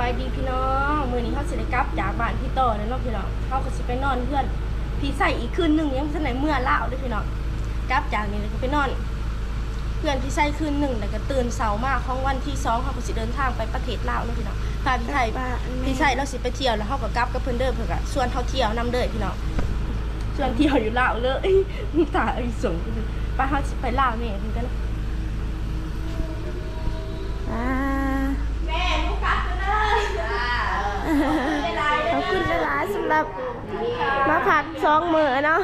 บายดีพี่น้องมื้อนี้เขาสิได้กลับจากบ้านพี่ต่อแล้วเนาะพี่น้องเขาก็สิไปนอนเพื่อน พี่ใส่อีกคืนหนึงยังสนไหนเมื่อลาวเด้วยพี่น้องกลับจากนี้แล้วก็ไปนอน เพื่อนพี่ใส่คืนหนึ่งแล้วก็ตื่นเสาร์มากของวันที่สองเขาก็สิเดินทางไปประเทศลาวเนาะพี่น้องพาพี่ไทยพี่ใส่เราสิไปเที่ยวแล้วเขาก็กลับกับเพื่อนเด้อเพื่อนก็ส่วนเขาเที่ยวนํเด้อพี่น้องส่วนเที่ยวอยู่ลาวเลยตาไอ้สงไปเขาสิไปลาวแม่เพิ่นกันเนาะ อ่า แม่ลูกกลับเลยเวลา ขอบคุณหลายๆสำหรับมาพักสองมือเนาะ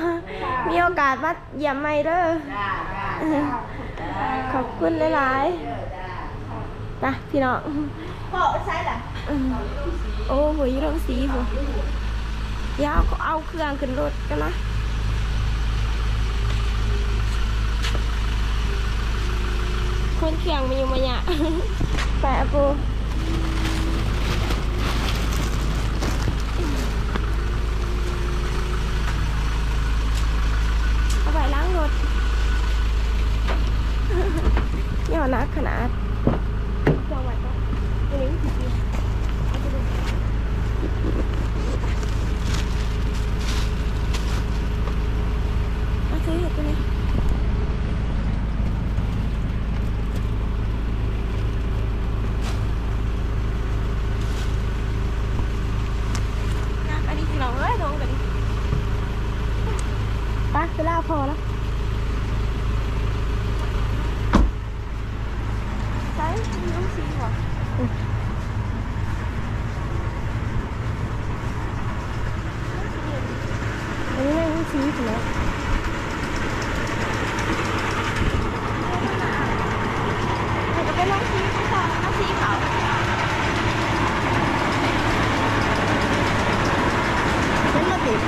มีโอกาสมาเยี่ยมใหม่เด้อขอบคุณหลายๆไปพี่น้องพ่อใช่ล่ะอืมโอ้โหยโรงสีโหเดี๋ยวเอาเอาเครื่องขึ้นรถกันนะคนเครื่องมันอยู่มาเนี่ยแปะปูเอาไป ล้างรถยอดนักขนาดจังหวัดนะวันนี้กี่ปีมาซื้อเห็ดตัวนี้นักอันนี้พี่น้องเอ้ยลงกันไปเวลาพอแล้ว ใช่มี น้องสีเหรออันนี้ไม่ต้องสีถูกไหมมันจะเป็นน้องสีขาวน้องสีขาวเป็นมาติด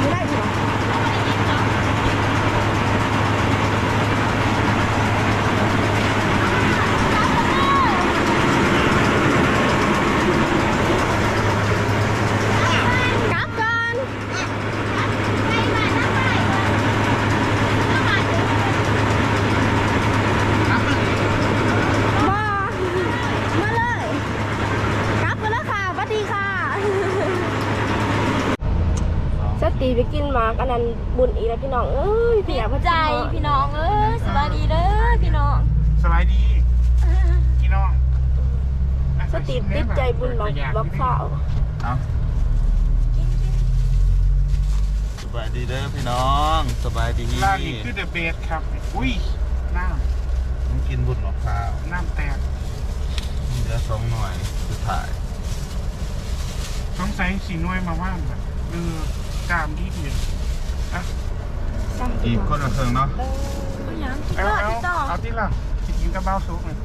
ไม่ได้ถูกไหม กลับก่อนมามาเลย กลับกันแล้วค่ะสวัสดีค่ะ ส ตีไปกินหมากอันนั้นบุญอีกแล้วพี่น้องเอ้ยพี่อยากมาใจพี่น้องเอ้ยสบายดีเด้อพี่น้องสบายดีพี่น้องสตีติดใจบุญบอกบอกข่าวเอาสบายดีเด้อพี่น้องสบายดีร้านนี้คือเดอะเบสครับอุ้ยน้ต้องกินบุญมะพร้าวำน้ำแตกเหลือสองหน่วยสุดท้ายต้องใส่สีน้วยมาว่างแบบเออ กามที่เดียวอะอีกคนละเครื่องเนาะเอาเอาเอาที่ละจะกินกระเบ้าซุปเลย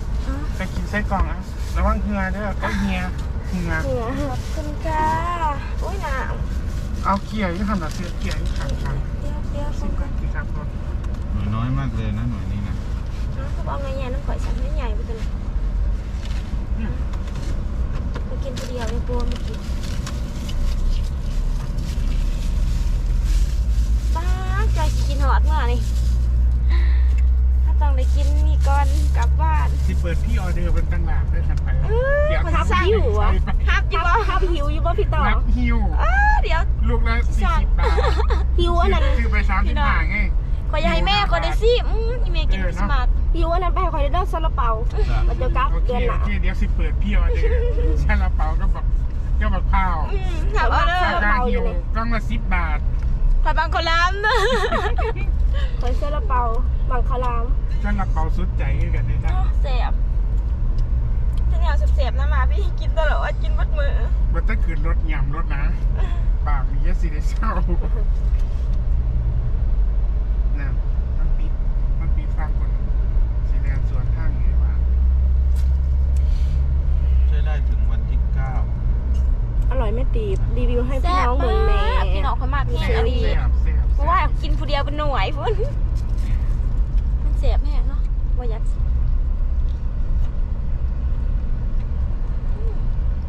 จะกินไส้กรองอะระวังเหือเด้อก็เฮียเหือเหนือขอบคุณจ้าอุ้ยหนาวเอาเกี่ยวยี่ห้อหนาเสือเกี่ยวยี่ขังขังเดี๋ยวเดี๋ยวสิส่งบก่อนกี่ครับรถหน่วยน้อยมากเลยนะหน่วยนี้นะอ้าวเขาบอกไงเนี่ยน้ำข่อยสั่งให้ใหญ่ไปตัวนี้ไปกินคนเดียวเลยปัวไม่กินป้าใจกิน หอดเมื่อนี่ถ้าต้องได้กินนี่ก่อนกลับบ้านที่เปิดพี่ออเดอร์เป็นตั้งหลากได้ทันไปเอ้ยเดี๋ยวมันทับหิวอะฮับอยู่บ่ฮับหิวอยู่บ่พี่ต่อรับฮิวอ้าเดี๋ยวลูกละสี่สิบบาทหิวอันนั้นคือไปสามสิบห้าไงขออย่าให้แม่ก็ได้สิอืมอีเมย์กินเออคเนริอะสต์มาสหิวอันนั้นไปให้ข่อยได้เด้อซาลาเปามันจะกลับโอเคเดือนหโอน้าเคเดี๋ยวสิเปิดพี่ออเดอร์ซาลาเปาก็แบบก็แบบข้าวอืมถามว่าเด้อซาลาฮิวกล้องละสิบบาท ขอยบางคนล้ำเด้อข่อยซาลาเปาบังคลามซาลาเปาสุดใจกันเลยนะแสบฉันอยากเสียบๆนะมาพี่กินตลอดกินบัดมือมันถ้าขืนรถยำรถนะ ปากมีเยอะสิได้เศร้าน่ะมันปิดมันปิดฟังคนสีแดงสวนทางอย่างนี้ว่าใช้ได้ถึงวันที่เก้า อร่อยไม่ตีบรีวิวให้แซ่พี่บน้องเมืองแน่มากพี่น้องคนมากแห้งแซ่อะบดีแซ่บแซ่บเพราะว่ากินผู้เดียวเป็นหน่วยพุ่นมันแสบแห้งเนาะว่ายัด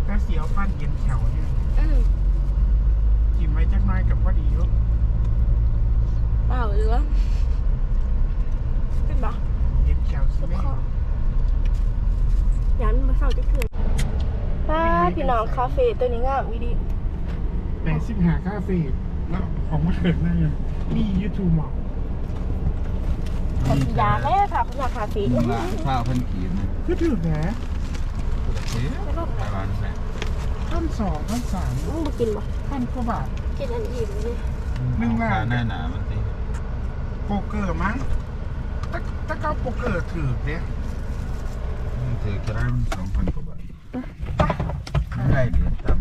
ถ้าเสียวฟันเย็นแถวเนี่ยอืมกินไว้จักหน้อยกับพอดีลูกเปล่าหรือว่าเป็นปะเย็นแถวสิทุกแม่ข้อจะคืน ป้าพี่น้องคาเฟ่ตัวนี้งามวิดีแปดสิบห้าค่าฟรีแล้วของมาเถิดนั่นยังนี่ยูทูบหมอกขอบยาแม่ค่ะคุณคาเฟ่ร้านข้าวเพิ่นขีดนะก็ถือแหนเฮ้ยไปร้านไหนท่านสองท่านสามมึงมากินบ่ท่านกว่าบาท กินอันอิ่มเลยหนึ่งล้านขาหน้าหนามันสิโปรเกอร์มั้งถ้าถ้าเก้าโปรเกอร์ถือเนี่ยถือจะได้มันสองพันกว่าบาทไม่ได้เหรียญต่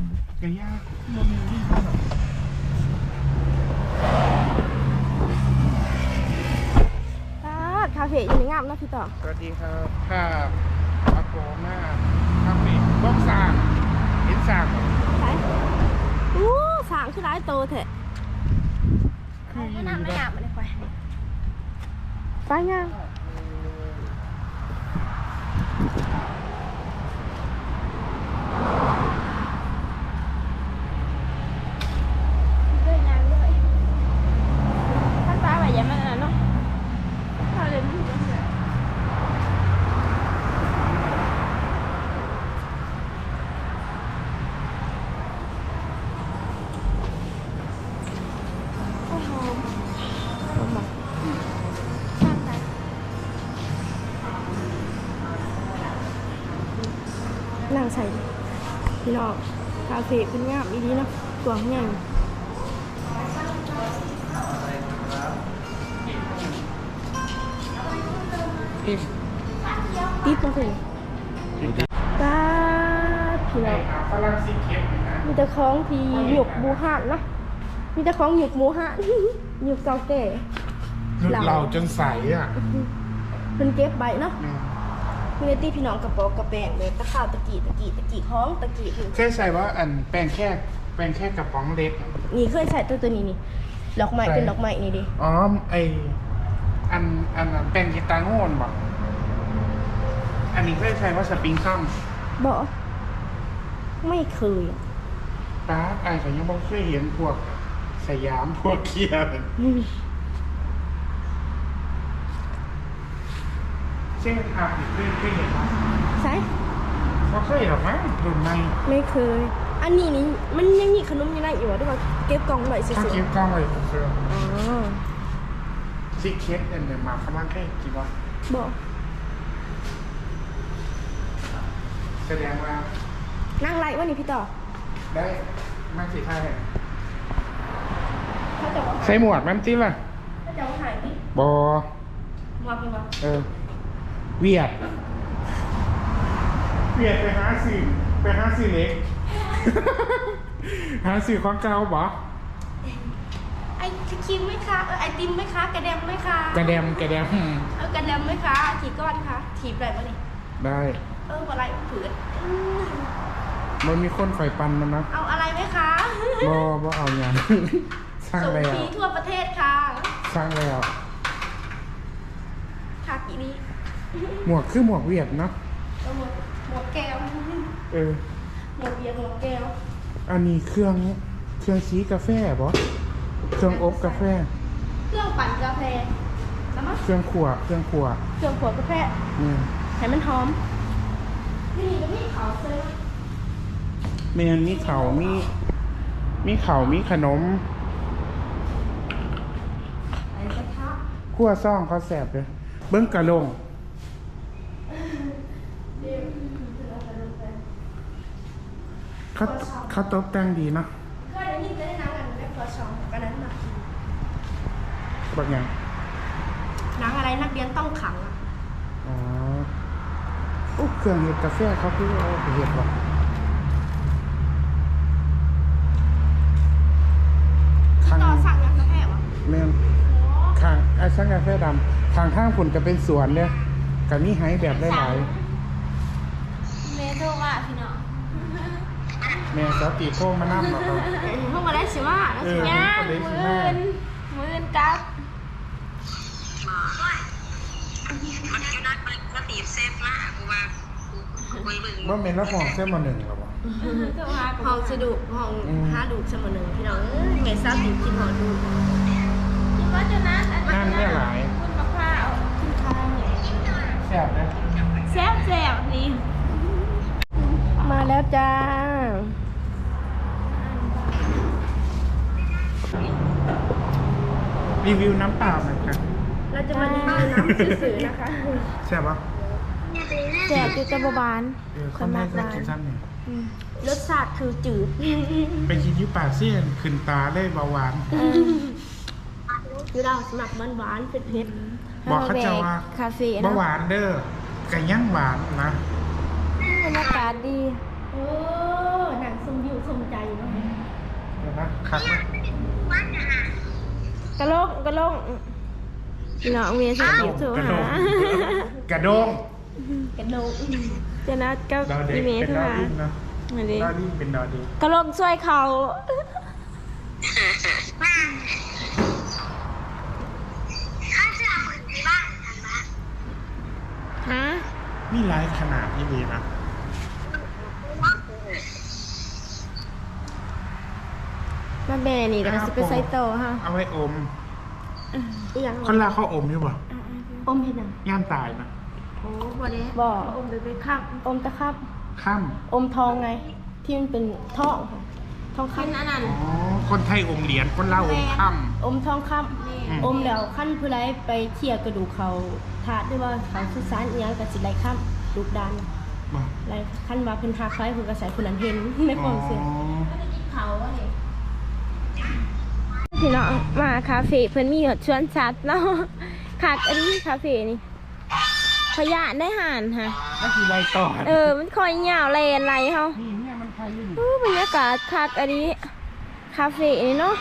กระยากโมมีที่เท่าไหร่ป้าคาเฟ่อยู่ในงามเนาะพี่ต่อสวัสดีครับถ้าอาโกมาคาเฟ่บ้องสร้างเห็นสร้างเหรอไปอู้สางคือร้ายโตแท้คืออยู่ไม่น้ำไม่แบบอาบมาเลยไปไปงามด้วยนางด้วยท่านป้าว่าอย่ามาอันนั้นเนาะถ้าเลยมันจะเสียโอ้โหหอมอะชอบใจนั่ง ใส่พี่น้องคาเฟ่เป็นงามอีดีเนาะกวางใหญ่ที่ติดมาเลยป้าดพี่น้องฝรั่งซีเค็มนะมีแต่ของที่หยกหมูหันนะมีแต่ของหยกหมูหันหยกเก่าแก่หลุดเราจนใสอะเป็นเก็บใบเนาะแม่มีในที่พี่น้องกระเป๋ากระแปงเลยตะข้าวตะกี้ตะกี้ตะกี้ของตะกี้ถึงเคยใส่ว่าอันแป้งแค่แป้งแค่กระป๋องเล็ก นี่เคยใส่ตัวตัวนี้นี่ดอกไม้ใส่เป็นดอกไม้นี่ดิอ๋อไออันอันอันแป้งกีตาร์โง่นบอกอันนี้เคยใช้ว่าสปริงซัมบอกไม่เคยอะป้าไอ้เขายังบอกเคยเห็นพวกสยามพวกเคียร์ อืม เช่นอาบอีกเคยเคยเห็นไหมใช่ก็เคยหรอกมั้งรุ่นในไม่เคย อันนี้นี่มันยังมีขนมอยู่ในอยู่วะด้วยว่าเก็บกล่องไว้เฉถ้ายเก็บกล้องไว้ผมเชื่อๆอ๋อซิกเคสเอ็นเนี่ยมาข้างล่างแค่กี่วะบอกแสดงว่านั่งไล่ว่านี่พี่ต่อได้มาสิท่าแห่งถ้าจะว่าใส่หมวกมันจิ้มล่ะถ้าจะว่าหายนี่บอมองไปว่าเออ เวียด เวียดไปหาสื่อไปหาสื่อเล็ก หาสื่อของเก่าบอไอคิมไหมคะเออไอติมไหมคะกระเดมไหมคะกระเดมกระเดมเออกระเดมไหมคะถีบก้อนคะถีบอะไรวะนี่ได้เอออะไรผืนอืมมันมีคนคอยปันมันนะเอาอะไรไหมคะบอบอเอาอย่างสร้างส่งแล้วฟรีทั่วประเทศค่ะ สร้างแล้วค่ะกี่นี้ หมวกคือหมวกเวียดเนาะเออหมวกหมวกแก้วเออหมวกเบียร์หมวกแก้ว อันนี้เครื่องเครื่องชี้กาแฟบอเครื่องอบกาแฟ เครื่องปั่นกาแฟแล้วมั้งเครื่องขวเครื่องขวเครื่องขวดกาแฟเนี่ยให้มันหอมนี่ก็มีขาวเซอร์เมนมีเขาวมีมีเขาวมีขนมไอ้กระทะขั้วซ่องเขาแสบเลยเบิ้งกะลง เขาเขาตกแต่งดีเนาะก็ได้ยินได้นังกันแม่ครัวชองกันนั้นมากินบางอย่างหนังอะไรนักเรียนต้องขังอะอ๋ออุ๊ยเครื่องเห็ดกาแฟเขาคือเอาไปเห็ดบ่ข้างต่อสั่งยังกาแฟวะแม่นข้างไอ้ช่างกาแฟดำข้างข้างฝุ่นก็เป็นสวนเนี่ยกับมีไฮแบบหลายเมโทรว่าพี่น้องๆ แม่สาวตีโค้งมานั่งหรอครับ เพิ่งมาได้สิว่าแล้วสิอย่างก็เลยสิมืมาอนมือนกลับว่าเมนแล้วของเส้นมาหนึ่งหรอวะโทรหาห้องสะดุห้องอืม ห้าดูเสมอหนึ่งพี่น้องเอ้ยเมซ่าติดกินหอดูคิดว่าจะนัดอันนั่นแม่หลายคุณมะพร้าวขึ้นข้าวแซ่บนะแซ่บแซ่บนี่มาแล้วจ้า รีวิวน้ำเปล่าหน่อยค่ะเราจะมารีวิวน้ำสื่อๆนะคะใช่ปะแจกจุจะบบานเออคนแรกได้กินซ้ำเนี่ยรสชาติคือจืดไปกินอยุปากเสี้ยนขึ้นตาเลยเบาหวานคือเราสมัครหวานๆเผ็ดบอกเขาจะว่าคาเฟ่เบานะหวานเด้อไก่ย่างหวานนะบรรยากาศดี ๆโอ้หนังสมยิวสมใจเนาะเดี๋ยวนะคักไหม กระโลกกระโลกพี่น้องเมียสกิลโทรกระหาโดงกระโดงกระโดดเจะนัดกับดาวเด็กพี่เมย์เป็นโทรดาวหาดิ้นนะมาดิดาวดิ้นเป็นดาวเด็กกระโลกช่วยเขาฮะ นี่ไลฟ์ขนาดที่ดีนะ มาแบนี่แล้วก็จะไปใส่โตฮะเอาไว้อมอีหยังคนลาวเขาอมอยู่ป่ะอมเห็นหยังย่ามตายนะโอ้บ่ได้บ่อมไปไปคักอมตะครับข้ามอมทองไง ที่มันเป็นทองค่ะทองคำอันนั้นอ๋อคนไทยอมเหรียญคนลาวอมข้ามอมทองคอืมำอมแล้วขั้นผู้ไรไปเขี่ยกระดูกเขาถาดด้วยว่าเขาสุสานอีหยังกับสิไรข้ามลูกดานบ่ไรขั้นว่าเพิ่นหาคล้ายเพิ่นก็ใส่ผู้นั้นเห็นในความเสื่อมเขาอะไร พี่น้องมาคาเฟ่เพิ่นมีหยดชวนชัดเนาะคักอันนี้คาเฟ่นี่ขยะได้ห่านค่ะ นั่นคือไรต่อเออ มันคอยยาวแลนไรเฮานี่เนี่ยมันใครอยู่อู้บรรยากาศคักอันนี้ คาเฟ่นี่เนาะ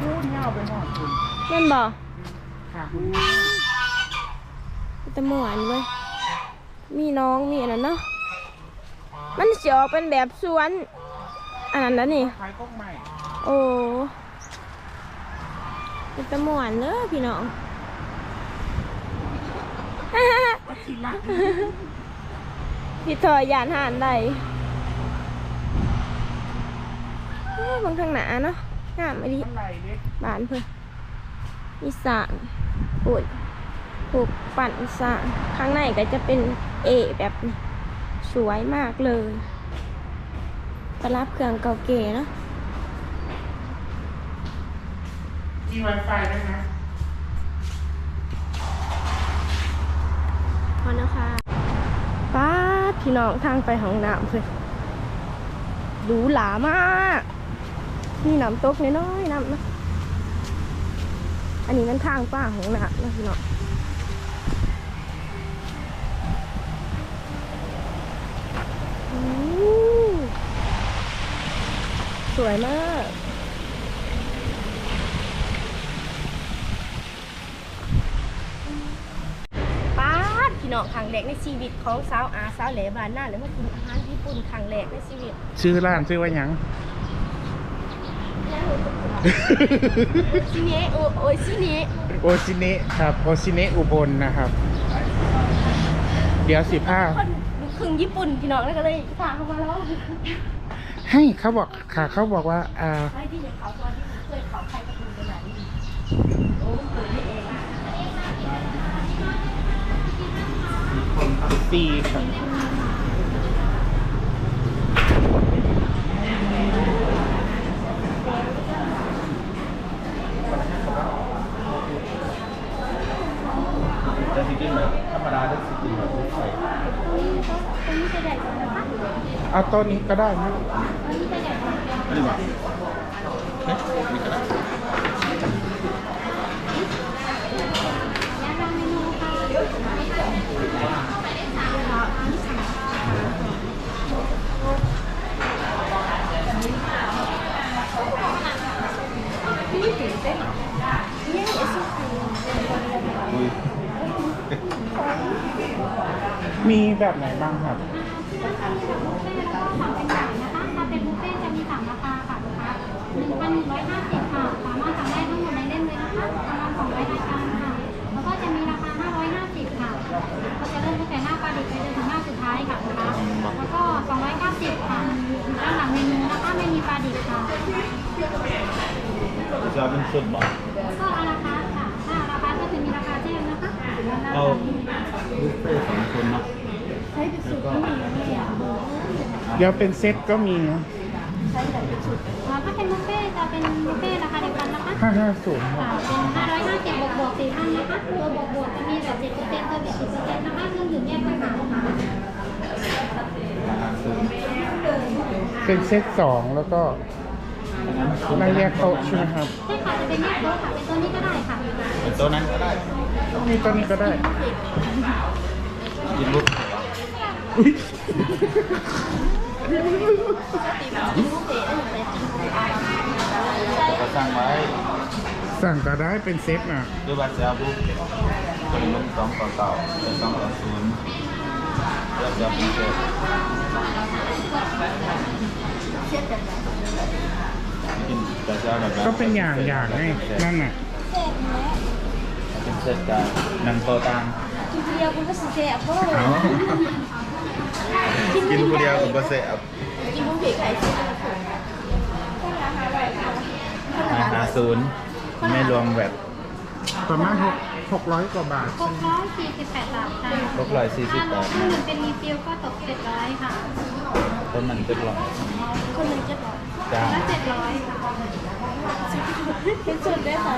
พูดเงาไปหมดคุณแม่นบ่ค่ะคุณแตะหมวนเว้ยมีน้องมีอันนั้นเนาะ มันสิออกเป็นแบบสวน อันนั้นนะนี่ ขายก๊กใหม่ โอ้ เป็นตะมวนเด้อพี่น้องพี่ถอยยานหานได้เอ้ยบางทางหนาเนาะงามไม่ดีบานเพื่ออีสานปุดผูกปั่นอีสานข้างในก็จะเป็นเอแบบสวยมากเลยประรับเครื่องเก่าเก๋เนาะ มีไวไฟด้วยนะ พอนะคะป้าดพี่น้องทางไปห้องน้ำเลยหรูหรามากนี่น้ำตกน้อยๆน้ำนะอันนี้มันทางป้าของน้ำนะพี่น้องอืมสวยมาก ป้าด พี่น้องครั้งแรกในชีวิตของสาวอาสาวแหลบานหน้าเลยมากินอาหารญี่ปุ่นครั้งแรกในชีวิตชื่อร้านชื่อว่าหยังชิเนะโอโอชิเนะโอชิเนะครับ โอชิเนะอุบลนะครับ เดี๋ยวสิบห้า คนลูกครึ่งญี่ปุ่นพี่น้องแล้วก็เลยพาเข้ามาแล้วให้เขาบอกค่ะเขาบอกว่าอ่า ไอ้ที่อย่างเขาตอนที่เคยเขาใครกับคุณขนาดนี้โอ้เกิดไม่เอง อะซีครับเอาต้นนี้ก็ได้นะ มีแบบไหนบ้างครับ ถ้าเป็นบุฟเฟ่ต์จะมีสามราคาค่ะลูกค้าหนึ่งพันหนึ่งร้อยห้าสิบค่ะ สามารถสั่งได้ทั้งหมดในเล่มเลยนะคะประมาณสองร้อยรายการค่ะ แล้วก็จะมีราคาห้าร้อยห้าสิบค่ะ ก็จะเริ่มตั้งแต่หน้าปลาดิบไปจนถึงหน้าสุดท้ายค่ะลูกค้าแล้วก็สองร้อยเก้าสิบค่ะด้านหลังเมนูนะคะไม่มีปลาดิบค่ะ จะเป็นสุดบอก แล้วก็อาราคาร์ทค่ะ ถ้าอาราคาร์ทก็จะมีราคาแจ้งนะคะ เอาบุฟเฟ่ต์สองคนเนาะ ใช้เป็นสูตรที่มีแล้วเนี่ย เดี๋ยวเป็นเซ็ตก็มีนะใช้แต่เป็นชุดอ่าถ้าเป็นบุฟเฟ่ต์จะเป็นบุฟเฟ่ต์ราคาเดียวกันนะคะห้าห้าศูนย์ค่ะเป็น550บวกบวก4ท่านนะคะตัวบวกบวกจะมีแบบ7%ตัวบิด10%นะคะเครื่องดื่มแยกต่างหากค่ะเป็นเซ็ตสองแล้วก็นั่งแยกโต๊ะใช่ไหมครับใช่ค่ะจะเป็นแยกโต๊ะค่ะเป็นตัวนี้ก็ได้ค่ะเป็นตัวนั้นก็ได้นี่ต้นนี้ก็ได้กินลูกอุ๊ย ก็สั่งไว้สั่งก็ได้เป็นเซ็ตน่ะด้วยบัตรเสียบุกเป็นลูกสองต่อเก่าเป็นสองต่อศูนย์เลือกเดี๋ยวเป็นเศษเช็ดแบบไหนกินแต่เช้าแบบนั้นก็เป็นอย่างอย่างไงนั่นน่ะเป็นเศษกันนังโตตังกินเดียวคุณ ก็สิเสียเพราะกินคนเดียวกับเศษกินบุฟเฟ่ต์ไข่ชุดละคนราคาอะไรคะอาหารศูนย์ไม่รวมแบบประมาณหกหกร้อยกว่าบาท648บาทค่ะลบร้อยสี่สิบถ้าแปรวมดเครื่องดื่มเป็นรีฟิลก็ตก700ค่ะ ต้นมันเป็นร้อยคนหนึ่งเจ็ดร้อยจ้าละ700ค่ะเป็นชุดด้วยค่ะ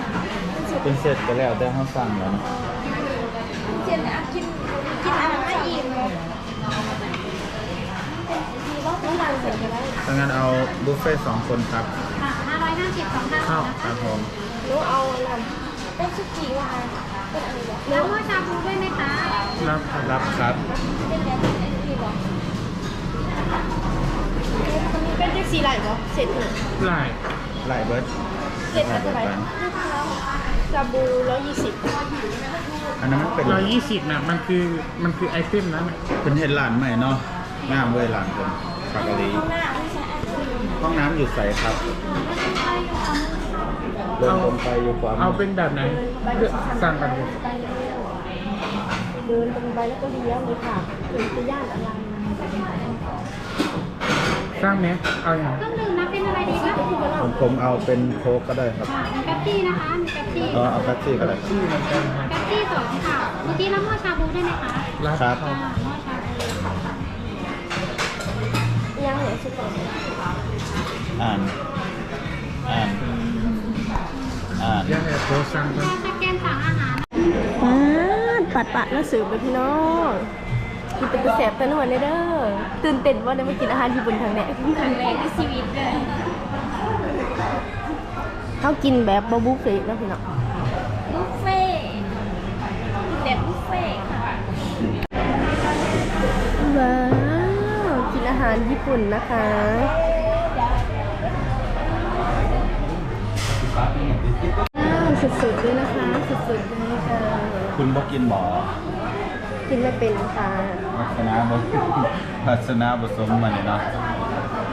เป็นชุดเป็นเศษก็แล้วแต่เขาสั่งแล้วนะเช่นอะกินกินอะไร มีรอบน้ำมันเสร็จไปแล้วถ้างั้นเอาบุฟเฟ่ต์สองคนครับค่ะ550สองท่านข้าวนะครัคะบผมหนูเอาอะไรเป็นชุดจีว่าเป็นอะไรวะแล้วก็ชาบูด้วยไหมคะรับครับรับครับเป็นแบบนี้หรอเป็นแท็กซี่ไหลบ่เสร็จหนึ่งหลายไล่เบิร์ดเสร็จเท่าไหร่ซาบูร้อยยี่สิบอันนั้นมันเป็นร้อยยี่สิบน่ะมันคือมันคือไอเทมนั้นน่ะเป็นเห็ดหลานใหม่เนาะงามเว้ยหลานเป็น ปากกะลีข้างหน้าไม่ใช่อันนี้ห้องน้ำอยู่ใสครับเดินตรงไปอยู่ขวามืเอาเป็นแบบไหนเลือกสั่งกันเลยเดินตรงไปแล้วก็เลี้ยวเลยค่ะถึงจะย่านอะไรสร้างไหมเอาอย่างเครื่องดื่มนะเป็นอะไรดีคะผมผมเอาเป็นโค้กก็ได้ครับค่ะมีแป๊บซี่นะคะมีแป๊บซี่เออเอาแป๊บซี่ก็ได้ชื่อเหมือนกันครับแป๊บซี่สองค่ะเมื่อกี้รับหม้อชาบูได้ไหมคะรับครับ อชาบูยังเหลือชุดก่อนอ่าน อ่าน อ่านเดี๋ยวให้โทรสั่งกันถ้าสแกนสั่งอาหารปัดปัดแล้วสืบไปพี่น้องกินเป็นกระแสบแต่นวดเลยเด้อตื่นเต้นว่าได้มากินอาหารญี่ปุ่นครั้งแรกครั้งแรกในชีวิตเลยเขากินแบบบะบุฟเฟ่ต์นะพี่น้องบุฟเฟ่ต์แบบบุฟเฟ่ต์ค่ะว้าวกินอา หารญี่ปุ่นนะคะว้าวสุดๆด้วยนะคะ สุดๆเลยค่ะ คุณบอกกินหมอกินไม่เป็นค่ะลักษณะบลักษณะผสมมาเนี่ยเนาะ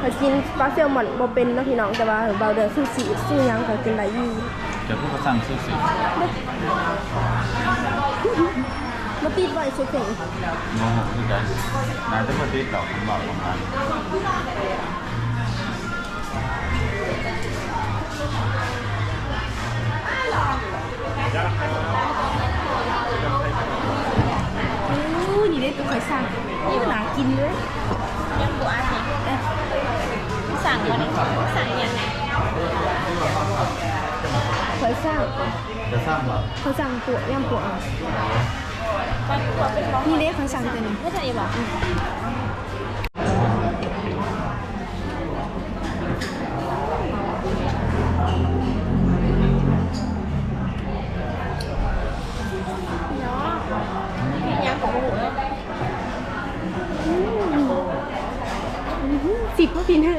ถ้ากินปลาเซลมอนบ่เป็นเนาะพี่น้องแต่ว่าเบาเดือดซูชิซูหยังก็กินได้อยู่เดี๋ยวพูดภาษาซูซิ มาติดไว้สุดเจ๋งโมโหคือกันนายจะมาติดต่อผมบอกประมาณอู้นี่ได้ตัวไข่สั่งนี่หนากินเลยยังบัวอันนี้เอ๊ะสั่งวันนี้สั่งยังไงไข่สั่งจะสร้างเหรอเขาสั่งปวย่ำปวอาวั นบัวเป็นร้องนี่ได้ไข่สั่งตัวนี้ไม่ใช่ดีบอกยังของหนูเลยสิบก็พี่นะ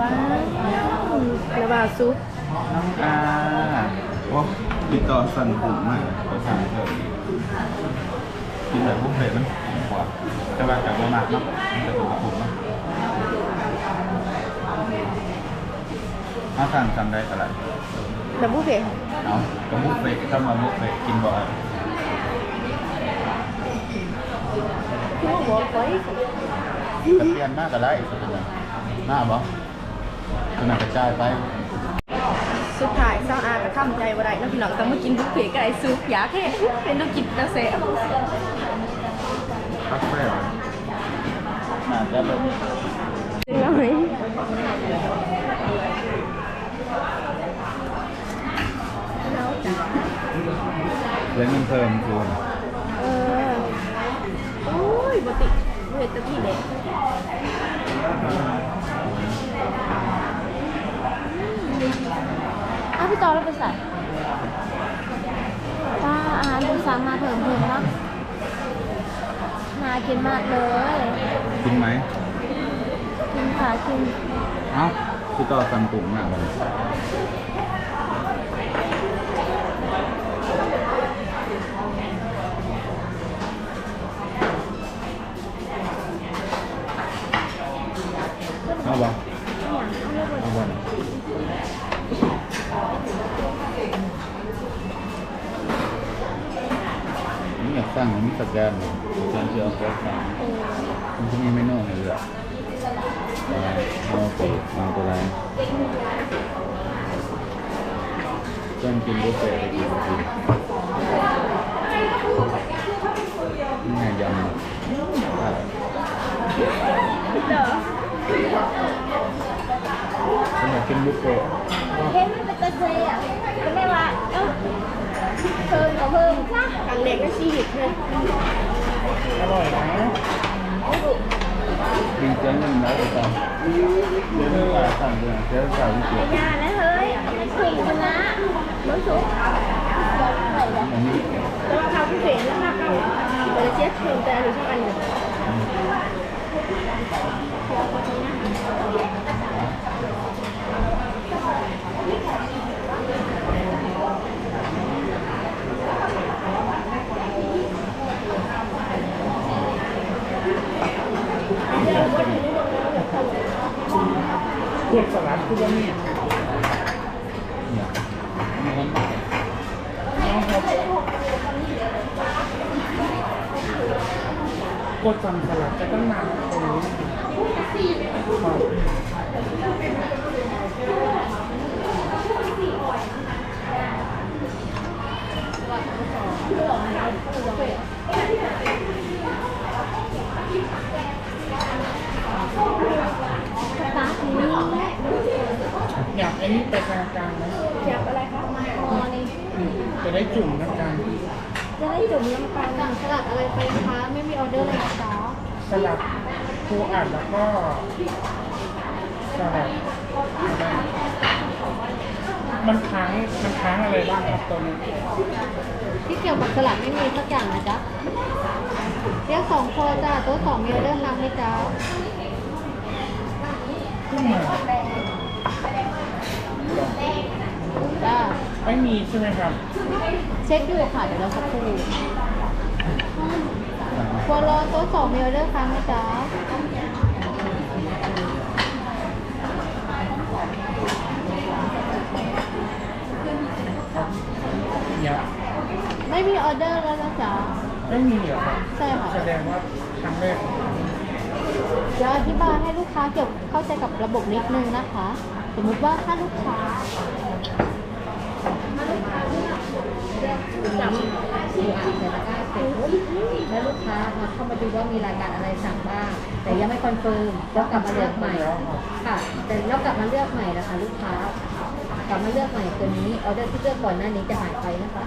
ว้าวระบาดซุปน้ำอาโอ้ ติดต่อสั่นกลุ่มมากภาษาเถอะกินแบบบุฟเฟ่ต์มันกว่าแต่ว่าจากโรงงานเนาะมันจะถูกกลุ่มเนาะถ้าสั่งสั่งได้เท่าไหร่แบบบุฟเฟ่ต์เอากระบุฟเฟ่ต์ถ้ามาบุฟเฟ่ต์กินบ่อยคือว่าบอกไปจะเปลี่ยนมากก็ได้สุดเลยหน้าบ่ขนาดกระจายไป สุดท้ายเศร้าอาแต่ ข้ามใจว่าไรน้องพี่น้องต้องมากินบุฟเฟ่ต์กับไอ้ซุปอยากแค่เป็นต้องกินกระแสพักแม่จะแบบน้อยเล่นเงินเพิ่มคูณเออ โอ้ยบติเวทแต่พี่เด็กอ้าวพี่ต่อแล้วไปใส่ป้าอาหารดูสั่งมาเพิ่มเพิ่มเนาะน่ากินมากเลย กินไหมกินค่ะกิน เอ้าพี่ต่อสั่งกลุ่มมากเลย กินบุฟเฟ่ต์ไปกินบุฟเฟ่ต์นี่ไงยำอะฉันอยากกินบุฟเฟ่ต์เห็นมันเป็นตะเคียนก็ไม่ว่าเออเพิ่มก็เพิ่มซะครั้งเด็กในชีวิตเลยอร่อยนะดีใจเงินแล้วต่อเดี๋ยวเรื่องอะไรสั่งเดี๋ยวเดี๋ยวสั่งวิเศษยา แล้วกชนะรู้สึกอันนี้แต่ว่าเขาผู้เห็นแล้วค่ะเขาแต่ละเช็ดเพิ่มแต่หรือทุกอันเนี่ยพวกสลัดคือว่านี่ เนี่ยมีคนบอก กดสั่งสลัดจะต้องนานตรงนี้ครับ ตาทีนี้ อยากไอ้นี่ไปกลางๆไหม อยากอะไรคะ พอนี่ จะได้จุ่มน้ำกัน จะได้จุ่มน้ำปลา สั่งสลัดอะไรไปคะไม่มีออเดอร์เลยนะคะ สลัดปูอัดแล้วก็สลัดอะไรมันค้างมันค้างอะไรบ้างครับตัวนี้ที่เกี่ยวกับสลัดไม่มีสักอย่างนะจ๊ะเรียกสองคอจ้าโต๊ะสองมีออเดอร์ทำไหมจ๊ะขึ้นมาจ้าไม่มีใช่ไหมครับ เช็คอยู่ค่ะเดี๋ยวเราสักครู่ ครัวรอโต๊ะสองมีออเดอร์ค้างไหมจ๊ะอยากไม่มีออเดอร์แล้วนะจ๊ะไม่มีเหรอครับใช่ค่ะ แสดงว่าครั้งแรกเดี๋ยวอธิบายให้ลูกค้าเกี่ยวเข้าใจกับระบบนิดนึงนะคะ สมมุติว่าถ้าลูกค้าจำดูอ่านแต่ละก้า เสร็จปุ๊บแล้วลูกค้ามาเข้ามาดูว่ามีรายการอะไรสั่งบ้าง แต่ยังไม่คอนเฟิร์มแล้วกลับมาเลือกใหม่ค่ะ แต่แล้วกลับมาเลือกใหม่นะคะลูกค้ากลับมาเลือกใหม่ตัวนี้ออเดอร์ที่เลือกก่อนหน้านี้จะหายไปนะคะ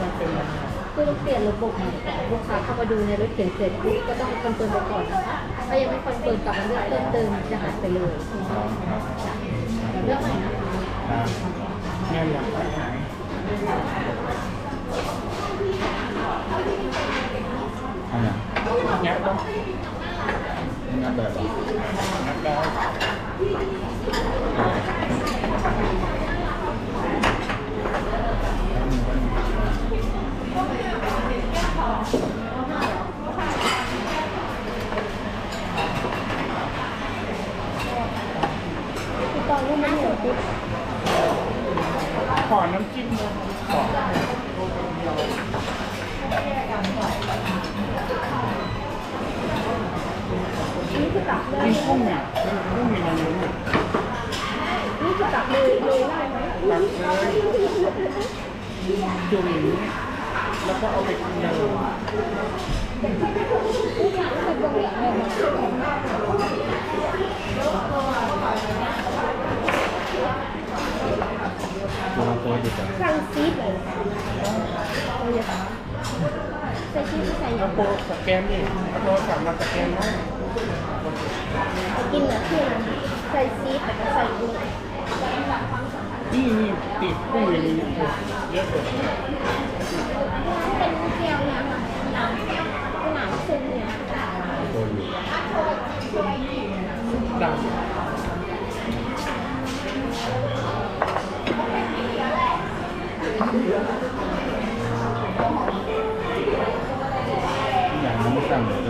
มันเป็นยังไงคือเปลี่ยนระบบใหม่ลูกค้าเข้ามาดูในรถเขียนเสร็จปุ๊บก็ต้องคอนเฟิร์มไปก่อนนะคะถ้ายังไม่คอนเฟิร์มกลับมาเลือกเพิ่มเติมจะหายไปเลย ครับครับ เลือกใหม่นะคะ ครับ แม่อยากไปหาย เอาอย่าง ยักษ์ต้อง งัดแบบเหรอ ยักษ์ได้ พี่ตอนนี้มันเหนียวติด ขอน้ำจิ้มเลยขอกินกุ้งเนี่ยกุ้งมีมันอยู่ นี่คือตั ก็เอาไปกินเลยตัวตัวอยู่จ้ะสั่งซีดเลยใส่ชีสใส่เอาโปรสแกนนี่เอาโทรศัพท์มาสแกนได้กินนะคือใส่ซีดแต่ก็ใส่กุ้ง นี่นี่ติดกุ้งอย่างนี้เยอะเลยเป็นแก้วเนี่ยค่ะน้ำเป็นหนามซึ้งเนี่ยตัวอยู่ดังอย่างนี้สั่ง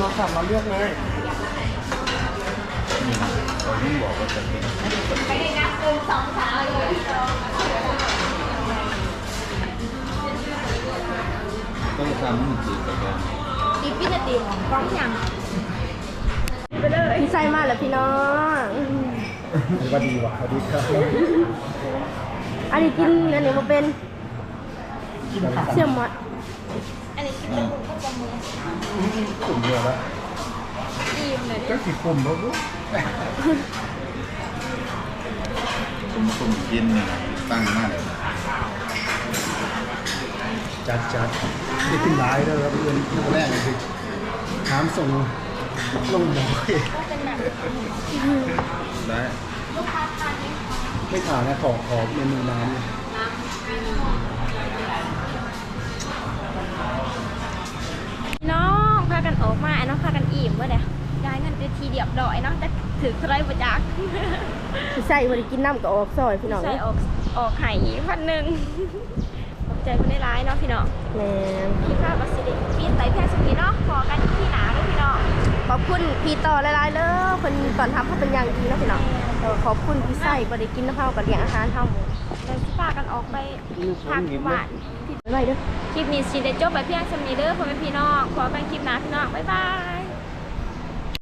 โทรศัพท์มาเลือกเลยนี่นะเราไม่บอกว่าจะเป็นต้องทำให้มันจีบกันตีพี่จะตีของกล้องยังพี่ใส่มาแล้วพี่น้องว่าดีว่ะสวัสดีครับ อันนี้กินอันนี้มาเป็นกินผักเสี่ยมมัด อันนี้คิดเป็นหมูข้าวปลาหมึ กกลุ่มเดียวแล้วอิ่มเลยก็กี่กลุ่มแล้วลูกผมผมกินเนี่ยตั้งมากเลยจัดจัดนี่ขึ้นร้ายแล้วครับเพื่อนนักแรกเลยคือถามส่งลงบอกได้ไม่ถามนะขอขอเมนูน้ำน้ องพากันออกมาเนาะพากันอิ่มเมื่อเดี๋ยวได้เงินไปทีเดียบดอยเนาะจะถือใครประจักษ์พี่ใส่บริกินน้ำกับออกซอยพี่น้องใส่ออกออกไห่พันหนึ่งขอบใจคนได้ร้ายเนาะพี่น้องแม่นพี่ข้าวบัสซิลิพี่ไต่แพทย์สกีเนาะขอกันที่หนาด้วยพี่น้องขอบคุณพี่ต่อหลายๆเลยคนตอนทำเขาเป็นอย่างดีเนาะพี่น้องเออขอบคุณพี่ใส่บริกินน้ำเผากับเลี้ยงอาหารเท่าหมูเราที่พากันออกไปพักบ้าน ไว้เด้อคลิปนี้สิได้จบไปเพียงสมีเด้อพ่อแม่พี่น้องขอกันคลิปหน้าพี่น้องบ๊ายบาย